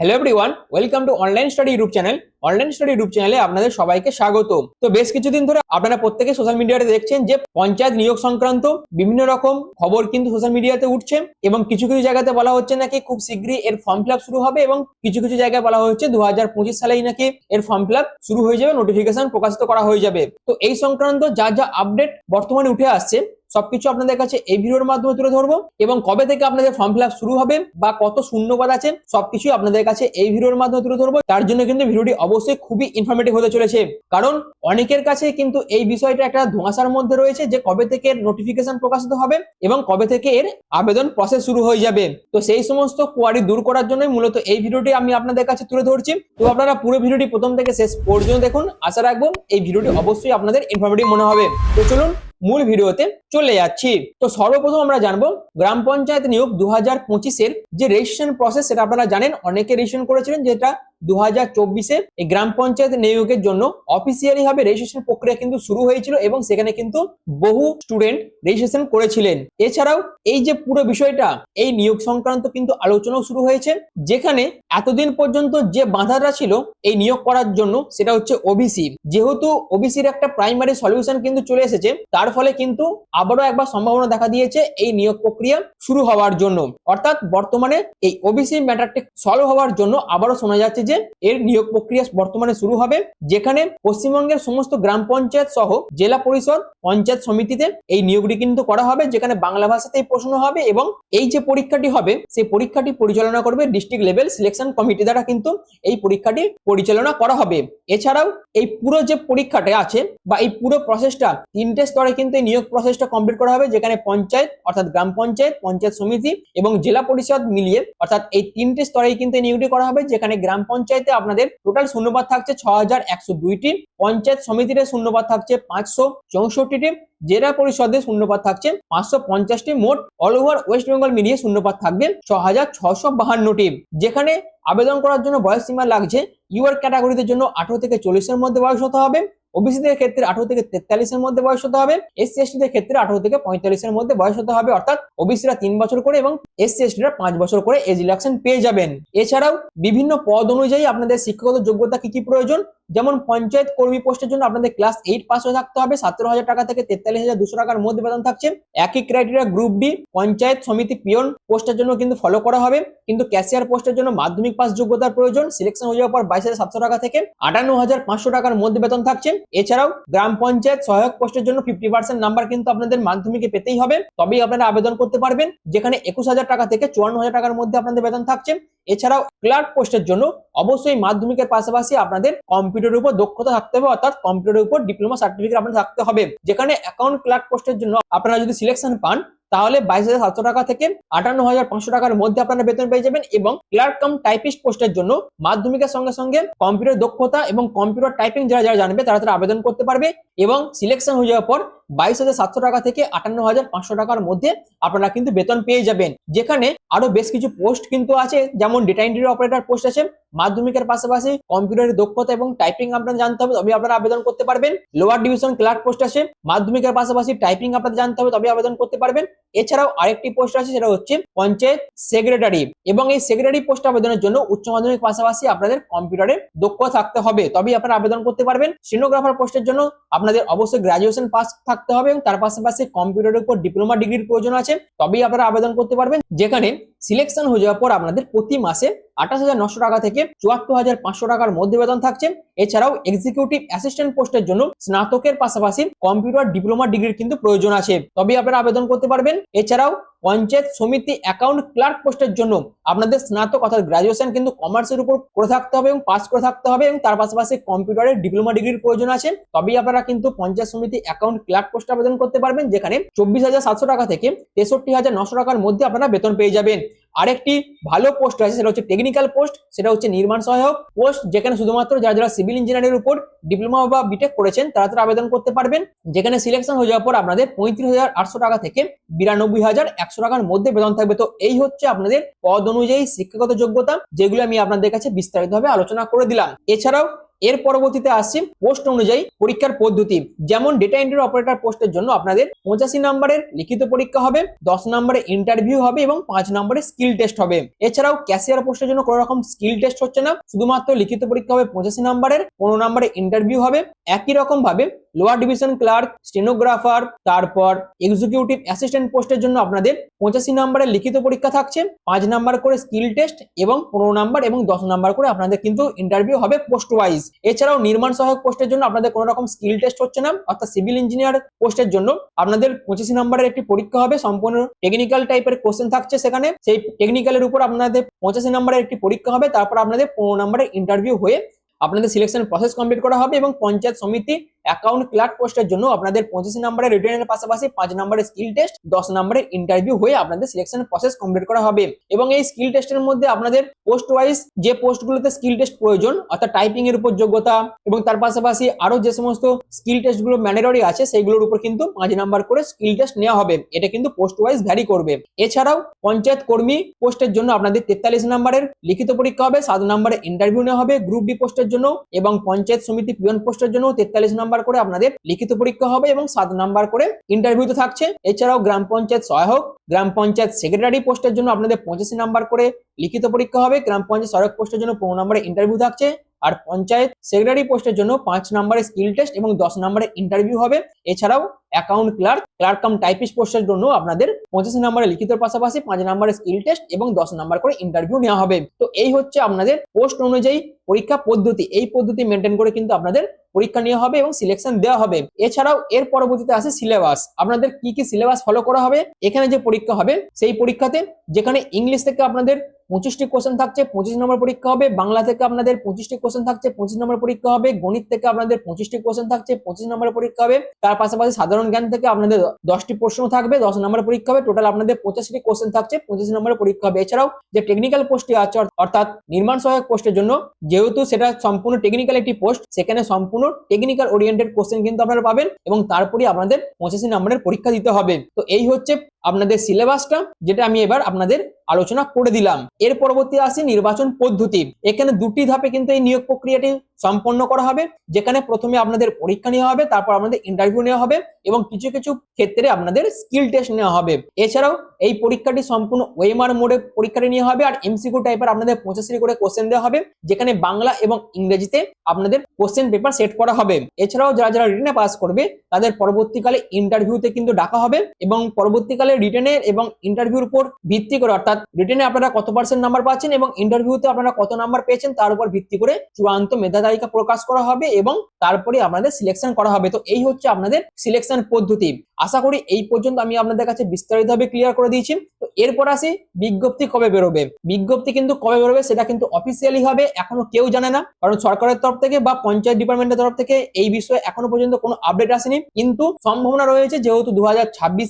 Hello everyone welcome to online study YouTube channel online study YouTube চ্যানেলে আপনাদের সবাইকে স্বাগত তো বেশ কিছুদিন ধরে আপনারা প্রত্যেকে সোশ্যাল মিডিয়াতে দেখছেন যে পঞ্চায়েত নিয়োগ সংক্রান্ত বিভিন্ন রকম খবর কিন্তু সোশ্যাল মিডিয়াতে উঠছে এবং কিছু কিছু জায়গাতে বলা হচ্ছে নাকি খুব শীঘ্রই এর ফর্ম ফিল শুরু হবে এবং কিছু কিছু জায়গায় বলা হচ্ছে দু হাজার পঁচিশ সালেই নাকি এর ফর্ম ফিল শুরু হয়ে যাবে নোটিফিকেশন প্রকাশিত করা হয়ে যাবে। তো এই সংক্রান্ত যা যা আপডেট বর্তমানে উঠে আসছে সবকিছু আপনাদের কাছে এই ভিডিওর মাধ্যমে তুলে ধরবো এবং কবে থেকে আপনাদের ফর্ম ফিল শুরু হবে বা কত শূন্যপদ আছে সবকিছু আপনাদের কাছে এই ভিডিওর মাধ্যমে তুলে ধরবো। তার জন্য কিন্তু ভিডিওটি অবশ্যই খুবই ইনফরমেটিভ হতে চলেছে। কারণ অনেকের কাছে কিন্তু এই বিষয়টা একটা ধোঁয়াশার মধ্যে রয়েছে যে কবে থেকে নোটিফিকেশন প্রকাশিত হবে এবং কবে থেকে এর আবেদন প্রসেস শুরু হয়ে যাবে। তো সেই সমস্ত কোয়ারি দূর করার জন্যই মূলত এই ভিডিওটি আমি আপনাদের কাছে তুলে ধরছি। তো আপনারা পুরো ভিডিওটি প্রথম থেকে শেষ পর্যন্ত দেখুন। আশা রাখব এই ভিডিওটি অবশ্যই আপনাদের ইনফরমেটিভ মনে হবে। তো চলুন মূল ভিডিওতে চলে যাচ্ছি। তো সর্বপ্রথম আমরা জানব, গ্রাম পঞ্চায়েত নিয়োগ দু হাজার পঁচিশের যে রেজিস্ট্রেশন প্রসেস সেটা আপনারা জানেন, অনেকে রেজিস্ট্রেশন করেছিলেন যেটা দু হাজার চব্বিশে। এই গ্রাম পঞ্চায়েত নিয়োগের জন্য অফিসিয়ালি ভাবে রেজিস্ট্রেশন প্রক্রিয়া কিন্তু শুরু হয়েছিল এবং সেখানে কিন্তু বহু স্টুডেন্ট রেজিস্ট্রেশন করেছিলেন। এছাড়াও এই যে পুরো বিষয়টা, এই নিয়োগ সংক্রান্ত কিন্তু আলোচনাও শুরু হয়েছে, যেখানে এতদিন পর্যন্ত যে বাধাটা ছিল, এই নিয়োগ করার জন্য সেটা হচ্ছে ওবিসি যেহেতু ওবিসির একটা প্রাইমারি সলিউশন কিন্তু চলে এসেছে, তার ফলে কিন্তু আবারও একবার সম্ভাবনা দেখা দিয়েছে এই নিয়োগ প্রক্রিয়া শুরু হওয়ার জন্য। অর্থাৎ বর্তমানে এই ওবিসি ম্যাটারটি সলভ হওয়ার জন্য আবারও শোনা যাচ্ছে যে এর নিয়োগ প্রক্রিয়া বর্তমানে শুরু হবে, যেখানে পশ্চিমবঙ্গের সমস্ত গ্রাম পঞ্চায়েত সহ জেলা পরিষদ, পঞ্চায়েত সমিতিতে এই নিয়োগটি কিন্তু করা হবে, যেখানে বাংলা ভাষাতেই প্রশ্ন হবে এবং এই যে পরীক্ষাটি হবে, সেই পরীক্ষাটি পরিচালনা করবে ডিস্ট্রিক্ট লেভেল সিলেকশন কমিটি দ্বারা কিন্তু এই পরীক্ষাটি পরিচালনা করা হবে। এছাড়াও এই পুরো যে পরীক্ষাটা আছে বা এই পুরো প্রসেসটা তিনটে স্তরে কিন্তু এই নিয়োগ প্রসেসটা কমপ্লিট করা হবে যেখানে পঞ্চায়েত, অর্থাৎ গ্রাম পঞ্চায়েত পঞ্চায়েত সমিতি এবং জেলা পরিষদ মিলিয়ে, অর্থাৎ এই তিনটে স্তরেই কিন্তু নিয়োগটি করা হবে যেখানে গ্রাম পঞ্চায়েতে আপনাদের টোটাল শূন্যপাত থাকছে ছ হাজার একশো দুইটি, পঞ্চায়েত সমিতিতে শূন্যপাত থাকছে পাঁচশো চৌষট্টিটি, জেলা পরিষদে শূন্যপাত থাকছে পাঁচশো পঞ্চাশটি, মোট অল ওভার ওয়েস্ট বেঙ্গল মিলিয়ে শূন্যপাত থাকবে ছ হাজার ছশো বাহান্নটি। যেখানে আবেদন করার জন্য বয়স সীমা লাগছে ইউআর ক্যাটাগরিতে জন্য আঠারো থেকে চল্লিশের মধ্যে বয়স হতে হবে। ওবিসিদের ক্ষেত্রে আঠারো থেকে তেতাল্লিশের মধ্যে বয়স হতে হবে এসসি এসটিদের ক্ষেত্রে আঠারো থেকে পঁয়তাল্লিশের মধ্যে বয়স হতে হবে, অর্থাৎ ওবিসিরা তিন বছর করে এবং এসসি এসটিরা পাঁচ বছর করে এজ রিলাকশন পেয়ে যাবেন। এছাড়াও বিভিন্ন পদ অনুযায়ী আপনাদের শিক্ষাগত যোগ্যতা কি কি প্রয়োজন? যেমন পঞ্চায়েত কর্মী পোস্টের জন্য আপনাদের ক্লাস এইট পাস হয়ে থাকতে হবে, সতেরো হাজার টাকা থেকে তেতাল্লিশ হাজার দুশো টাকার মধ্যে বেতন থাকছে। একই ক্রাইটেরিয়া গ্রুপ বি পঞ্চায়েত সমিতি পিয়ন পোস্টের জন্য কিন্তু ফলো করা হবে। কিন্তু ক্যাশিয়ার পোস্টের জন্য মাধ্যমিক পাস যোগ্যতার প্রয়োজন। সিলেকশন হয়ে যাওয়ার পর বাইশ হাজার সাতশো টাকা থেকে আটান্ন হাজার পাঁচশো টাকার মধ্যে বেতন থাকছে। এছাড়াও গ্রাম পঞ্চায়েত সহায়ক পোস্টের জন্য ফিফটি পার্সেন্ট নাম্বার কিন্তু আপনাদের মাধ্যমিকে পেতেই হবে। তবেই আপনারা আবেদন করতে পারবেন, যেখানে একুশ হাজার টাকা থেকে চুয়ান্ন হাজার টাকার মধ্যে আপনাদের বেতন থাকছে। এছাড়াও ক্লার্ক পোস্টের জন্য অবশ্যই মাধ্যমিকের পাশাপাশি আপনাদের কম্পিউটারের উপর দক্ষতা থাকতে হবে, অর্থাৎ কম্পিউটারের উপর ডিপ্লোমা সার্টিফিকেট আপনাদের থাকতে হবে। যেখানে অ্যাকাউন্ট ক্লার্ক পোস্টের জন্য আপনারা যদি সিলেকশন পান, তাহলে বাইশ হাজার সাতশো টাকা থেকে আটান্ন হাজার পাঁচশো টাকার মধ্যে আপনারা বেতন পেয়ে যাবেন এবং ক্লার্ক কাম টাইপিস্ট পোস্টের জন্য মাধ্যমিকের সঙ্গে সঙ্গে কম্পিউটার দক্ষতা এবং কম্পিউটার টাইপিং যারা যারা জানবে তারা তারা আবেদন করতে পারবে এবং সিলেকশন হয়ে যাওয়ার পর বাইশ হাজার সাতশো টাকা থেকে আটান্ন হাজার পাঁচশো টাকার মধ্যে আপনারা কিন্তু বেতন পেয়ে যাবেন। যেখানে আরও বেশ কিছু পোস্ট কিন্তু আছে, যেমন ডেটা এন্ট্রি অপারেটর পোস্ট আছে, মাধ্যমিকের পাশাপাশি কম্পিউটারের দক্ষতা এবং টাইপিং আপনারা জানতে হবে তবে আপনারা আবেদন করতে পারবেন। লোয়ার ডিভিশন ক্লার্ক পোস্ট আছে, মাধ্যমিকের পাশাপাশি টাইপিং আপনাদের জানতে হবে তবে আবেদন করতে পারবেন। এছাড়াও আরেকটি পোস্ট আছে, সেটা হচ্ছে পঞ্চায়েত সেক্রেটারি এবং এই সেক্রেটারি পোস্ট আবেদনের জন্য উচ্চ মাধ্যমিক পাশাপাশি আপনাদের কম্পিউটারে দক্ষ থাকতে হবে, তবেই আপনারা আবেদন করতে পারবেন। সিনোগ্রাফার পোস্টের জন্য আপনাদের অবশ্যই গ্রাজুয়েশন পাস থাকতে হবে এবং তার পাশাপাশি কম্পিউটারের উপর ডিপ্লোমা ডিগ্রির প্রয়োজন আছে। তবেই আপনারা আবেদন করতে পারবেন। যেখানে সিলেকশন হয়ে যাওয়ার পর আপনাদের প্রতি মাসে আঠাশ হাজার নশো টাকা থেকে চুয়াত্তর হাজার পাঁচশো টাকার মধ্যে বেতন থাকছে। এছাড়াও এক্সিকিউটিভ অ্যাসিস্ট্যান্ট পোস্টের জন্য স্নাতকের পাশাপাশি কম্পিউটার ডিপ্লোমা ডিগ্রির কিন্তু প্রয়োজন আছে। তবে আপনারা আবেদন করতে পারবেন। এছাড়াও পঞ্চায়েত সমিতি অ্যাকাউন্ট ক্লার্ক পোস্টের জন্য আপনাদের স্নাতক অর্থাৎ গ্রাজুয়েশন কিন্তু কমার্সের উপর করে থাকতে হবে এবং পাস করে থাকতে হবে এবং তার পাশাপাশি কম্পিউটারের ডিপ্লোমা ডিগ্রির প্রয়োজন আছে। তবেই আপনারা কিন্তু পঞ্চায়েত সমিতি অ্যাকাউন্ট ক্লার্ক পোস্ট আবেদন করতে পারবেন, যেখানে চব্বিশ হাজার সাতশো টাকা থেকে তেষট্টি হাজার নশো টাকার মধ্যে আপনারা বেতন পেয়ে যাবেন। আরেকটি ভালো পোস্ট আছে সেটা হচ্ছে টেকনিক্যাল পোস্ট সেটা হচ্ছে নির্মাণ সহায়ক পোস্ট যেখানে শুধুমাত্র যারা যারা সিভিল ইঞ্জিনিয়ারিং উপর ডিপ্লোমা বা বিটেক করেছেন, তারা তারা আবেদন করতে পারবেন। যেখানে সিলেকশন হয়ে যাওয়ার পর আপনাদের পঁয়ত্রিশ হাজার আটশো টাকা থেকে বিরানব্বই হাজার একশো টাকার মধ্যে বেতন থাকবে। তো এই হচ্ছে আপনাদের পদ অনুযায়ী শিক্ষাগত যোগ্যতা, যেগুলো আমি আপনাদের কাছে বিস্তারিতভাবে আলোচনা করে দিলাম। এছাড়াও এর পরবর্তীতে আসছি পোস্ট অনুযায়ী পরীক্ষার পদ্ধতি। যেমন ডেটা এন্ট্রি অপারেটর পোস্টের জন্য আপনাদের পঁচাশি নম্বরের লিখিত পরীক্ষা হবে, দশ নম্বরে ইন্টারভিউ হবে এবং পাঁচ নম্বরে স্কিল টেস্ট হবে। এছাড়াও ক্যাশিয়ার পোস্টের জন্য কোনো রকম স্কিল টেস্ট হচ্ছে না, শুধুমাত্র লিখিত পরীক্ষা হবে পঁচাশি নম্বরের, পনেরো নম্বরে ইন্টারভিউ হবে। একই রকম ভাবে লোয়ার ডিভিশন ক্লার্ক স্টেনোগ্রাফার তারপর এক্সিকিউটিভ অ্যাসিস্ট্যান্ট পোস্টের জন্য আপনাদের পঁচাশি নম্বরের লিখিত পরীক্ষা থাকছে, পাঁচ নাম্বার করে স্কিল টেস্ট এবং পনেরো নাম্বার এবং দশ নাম্বার করে আপনাদের কিন্তু ইন্টারভিউ হবে পোস্ট ওয়াইজ এছাড়াও নির্মাণ সহায়ক পোস্টের জন্য আপনাদের কোনো রকম স্কিল টেস্ট হচ্ছে না, অর্থাৎ সিভিল ইঞ্জিনিয়ার পোস্টের জন্য আপনাদের পঁচিশি নাম্বারের একটি পরীক্ষা হবে, সম্পূর্ণ টেকনিক্যাল টাইপের কোশ্চেন থাকছে সেখানে। সেই টেকনিক্যালের উপর আপনাদের পঁচাশি নাম্বারের একটি পরীক্ষা হবে, তারপর আপনাদের পনেরো নাম্বারের ইন্টারভিউ হয়ে আপনাদের সিলেকশন প্রসেস কমপ্লিট করা হবে এবং পঞ্চায়েত সমিতি অ্যাকাউন্ট ক্লার্ক পোস্টের জন্য আপনাদের পঁচিশি নম্বরের রিটার্নের পাশাপাশি পাঁচ নম্বরের স্কিল টেস্ট দশ নম্বরের ইন্টারভিউ হয়ে আপনাদের সিলেকশন প্রসেস কমপ্লিট করা হবে। এবং এই স্কিল টেস্টের মধ্যে আপনাদের পোস্ট ওয়াইজ যে পোস্টগুলোতে স্কিল টেস্ট প্রয়োজন, অর্থাৎ টাইপিং এর উপর যোগ্যতা এবং তার পাশাপাশি আরও যে সমস্ত স্কিল টেস্টগুলো ম্যান্ডেটরি আছে, সেইগুলোর উপর কিন্তু পাঁচ নাম্বার করে স্কিল টেস্ট নেওয়া হবে। এটা কিন্তু পোস্ট ওয়াইজ ভ্যারি করবে। এছাড়াও পঞ্চায়েত কর্মী পোস্টের জন্য আপনাদের তেতাল্লিশ নম্বরের লিখিত পরীক্ষা হবে, সাত নম্বরে ইন্টারভিউ নেওয়া হবে গ্রুপ ডি পোস্টের জন্য এবং পঞ্চায়েত সমিতি পিয়ন পোস্টের জন্য তেতাল্লিশ নাম্বার করে আপনাদের লিখিত পরীক্ষা হবে এবং সাত নাম্বার করে ইন্টারভিউ তো থাকছে। এছাড়াও গ্রাম পঞ্চায়েত সহায়ক, গ্রাম পঞ্চায়েত সেক্রেটারি পোস্টের জন্য আপনাদের পঁচাশি নাম্বার করে লিখিত পরীক্ষা হবে। গ্রাম পঞ্চায়েত সহায়ক পোস্টের জন্য পনেরো নম্বরে ইন্টারভিউ থাকছে। আর পঞ্চায়েত সেক্রেটারি পোস্টের জন্য পাঁচ নম্বরে স্কিল টেস্ট এবং দশ নম্বরে ইন্টারভিউ হবে। এছাড়াও account clerk clerk cum typist পোস্টের জন্য আপনাদের পঁচাশি নম্বরে লিখিত পাশাপাশি পাঁচ নম্বরে স্কিল টেস্ট এবং দশ নম্বর করে ইন্টারভিউ নেওয়া হবে। তো এই হচ্ছে আপনাদের পোস্ট অনুযায়ী পরীক্ষা পদ্ধতি। এই পদ্ধতি মেনটেন করে কিন্তু আপনাদের পরীক্ষা নেওয়া হবে এবং সিলেকশন দেওয়া হবে। এছাড়াও এর পরবর্তীতে আসে সিলেবাস আপনাদের কি কি সিলেবাস ফলো করা হবে, এখানে যে পরীক্ষা হবে, সেই পরীক্ষাতে যেখানে ইংলিশ থেকে আপনাদের পঁচিশটি কোশ্চেন থাকছে, পঁচিশ নম্বর পরীক্ষা হবে, বাংলা থেকে আপনাদের পঁচিশটি কোশ্চেন থাকছে, পঁচিশ নম্বর পরীক্ষা হবে, গণিত থেকে আপনাদের পঁচিশটি কোশ্চেন থাকছে, পঁচিশ নম্বর পরীক্ষা হবে, তার পাশাপাশি সাধারণ জ্ঞান থেকে আপনাদের দশটি প্রশ্ন থাকবে, দশ নম্বর পরীক্ষা হবে টোটাল আপনাদের পঁচাশিটি কোশ্চেন থাকছে, পঁচিশ নম্বরের পরীক্ষা হবে। এছাড়াও যে টেকনিক্যাল পোস্টটি আছে অর্থাৎ নির্মাণ সহায়ক পোস্টের জন্য, যেহেতু সেটা সম্পূর্ণ টেকনিক্যাল একটি পোস্ট সেখানে সম্পূর্ণ টেকনিক্যাল ওরিয়েন্টেড কোশ্চেন কিন্তু আপনারা পাবেন এবং তারপরে আপনাদের পঁচাশি নম্বরের পরীক্ষা দিতে হবে। তো এই হচ্ছে আপনাদের সিলেবাসটা যেটা আমি এবার আপনাদের আলোচনা করে দিলাম। এর পরবর্তী আসি নির্বাচন পদ্ধতি। এখানে দুটি ধাপে কিন্তু এই নিয়োগ প্রক্রিয়াটি সম্পন্ন করা হবে, যেখানে প্রথমে আপনাদের পরীক্ষা নেওয়া হবে, তারপর আপনাদের ইন্টারভিউ নেওয়া হবে এবং কিছু কিছু ক্ষেত্রে আপনাদের স্কিল টেস্ট নেওয়া হবে। এছাড়াও এই পরীক্ষাটি সম্পূর্ণ ওয়েমার মোডে পরীক্ষাটি নেওয়া হবে আর এমসিকিউ টাইপের আপনাদের পঁচাশি করে কোশ্চেন দেওয়া হবে, যেখানে বাংলা এবং ইংরেজিতে আপনাদের কোশ্চেন পেপার সেট করা হবে। এছাড়াও যারা যারা রিটেনে পাস করবে, তাদের পরবর্তীকালে ইন্টারভিউতে কিন্তু ডাকা হবে এবং পরবর্তীকালে রিটেনের এবং ইন্টারভিউর উপর ভিত্তি করে অর্থাৎ রিটেনে আপনারা কত পার্সেন্ট নাম্বার পাচ্ছেন এবং ইন্টারভিউতে আপনারা কত নাম্বার পেয়েছেন, তার উপর ভিত্তি করে চূড়ান্ত মেধা তালিকা প্রকাশ করা হবে এবং তারপরে আপনাদের সিলেকশন করা হবে। তো এই হচ্ছে আপনাদের সিলেকশন পদ্ধতি। আশা করি এই পর্যন্ত আমি আপনাদের কাছে বিস্তারিতভাবে ক্লিয়ার করে দিয়েছি। তো এরপর আসি, বিজ্ঞপ্তি কবে বেরোবে? বিজ্ঞপ্তি কিন্তু কবে বেরোবে সেটা কিন্তু অফিসিয়ালি হবে, এখনও কেউ জানে না। কারণ সরকারের তরফ থেকে বা পঞ্চায়েত ডিপার্টমেন্টের তরফ থেকে এই বিষয়ে এখনও পর্যন্ত কোনো আপডেট আসেনি। কিন্তু সম্ভাবনা রয়েছে, যেহেতু দু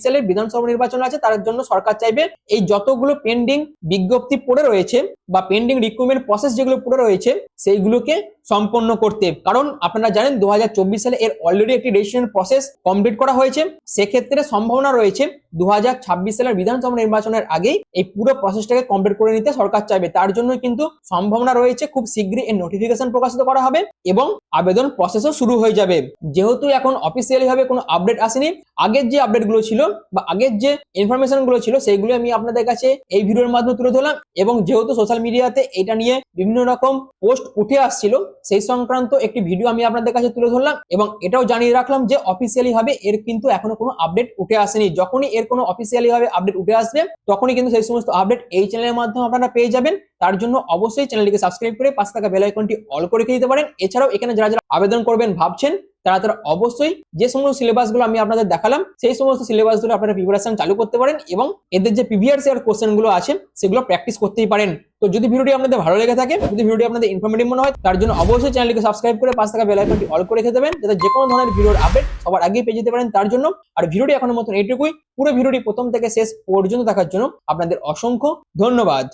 সালের বিধানসভা নির্বাচন আছে, তার জন্য সরকার চাইবে এই যতগুলো পেন্ডিং বিজ্ঞপ্তি পড়ে রয়েছে বা পেন্ডিং রিক্রুটমেন্ট প্রসেস যেগুলো পড়ে রয়েছে, সেইগুলোকে সম্পন্ন করতে। কারণ আপনারা জানেন দু হাজার চব্বিশ সালে এর অলরেডি একটি রেজিস্ট্রেশন প্রসেস কমপ্লিট করা হয়েছে। সেক্ষেত্রে সম্ভাবনা রয়েছে দু হাজার ছাব্বিশ সালের বিধানসভা নির্বাচনের আগেই এই পুরো প্রসেসটাকে কমপ্লিট করে নিতে সরকার চাইবে। তার জন্য কিন্তু সম্ভাবনা রয়েছে, খুব শীঘ্রই এর নোটিফিকেশন প্রকাশিত করা হবে এবং আবেদন প্রসেসও শুরু হয়ে যাবে। যেহেতু এখন অফিসিয়ালি ভাবে কোনো আপডেট আসেনি, আগের যে আপডেটগুলো ছিল বা আগের যে ইনফরমেশনগুলো ছিল, সেইগুলো আমি আপনাদের কাছে এই ভিডিওর মাধ্যমে তুলে ধরলাম এবং যেহেতু সোশ্যাল মিডিয়াতে এটা নিয়ে বিভিন্ন রকম পোস্ট উঠে আসছিল, সেই সংক্রান্ত একটি ভিডিও আমি আপনাদের কাছে তুলে ধরলাম এবং এটাও জানিয়ে রাখলাম যে অফিসিয়ালি ভাবে এর কিন্তু এখনও কোনো আপডেট উঠে আসেনি। যখনই এর কোনো অফিসিয়ালি ভাবে আপডেট উঠে আসবে, তখনই কিন্তু সেই সমস্ত আপডেট এই চ্যানেলের মাধ্যমে আপনারা পেয়ে যাবেন। তার জন্য অবশ্যই চ্যানেলটিকে সাবস্ক্রাইব করে পাশে থাকা বেল আইকনটি অল করে রেখে দিতে পারেন। এছাড়াও এখানে যারা যারা আবেদন করবেন ভাবছেন, তারা তারা অবশ্যই যে সমস্ত সিলেবাসগুলো আমি আপনাদের দেখালাম, সেই সমস্ত সিলেবাসগুলো আপনারা প্রিপারেশন চালু করতে পারেন এবং এদের যে প্রিভিয়াস ইয়ার কোশ্চেনগুলো আছে, সেগুলো প্র্যাকটিস করতেই পারেন। তো যদি ভিডিওটি আপনাদের ভালো লেগে থাকে, যদি ভিডিওটি আপনাদের ইনফরমেটিভ মনে হয়, তার জন্য অবশ্যই চ্যানেলকে সাবস্ক্রাইব করে পাশে থাকা বেল আইকনটি অল করে রেখে দেবেন, যাতে যে কোনো ধরনের ভিডিওর আপডেট সবার আগেই পেয়ে যেতে পারেন। তার জন্য আর ভিডিওটি এখনও মতন এইটুকুই। পুরো ভিডিওটি প্রথম থেকে শেষ পর্যন্ত দেখার জন্য আপনাদের অসংখ্য ধন্যবাদ।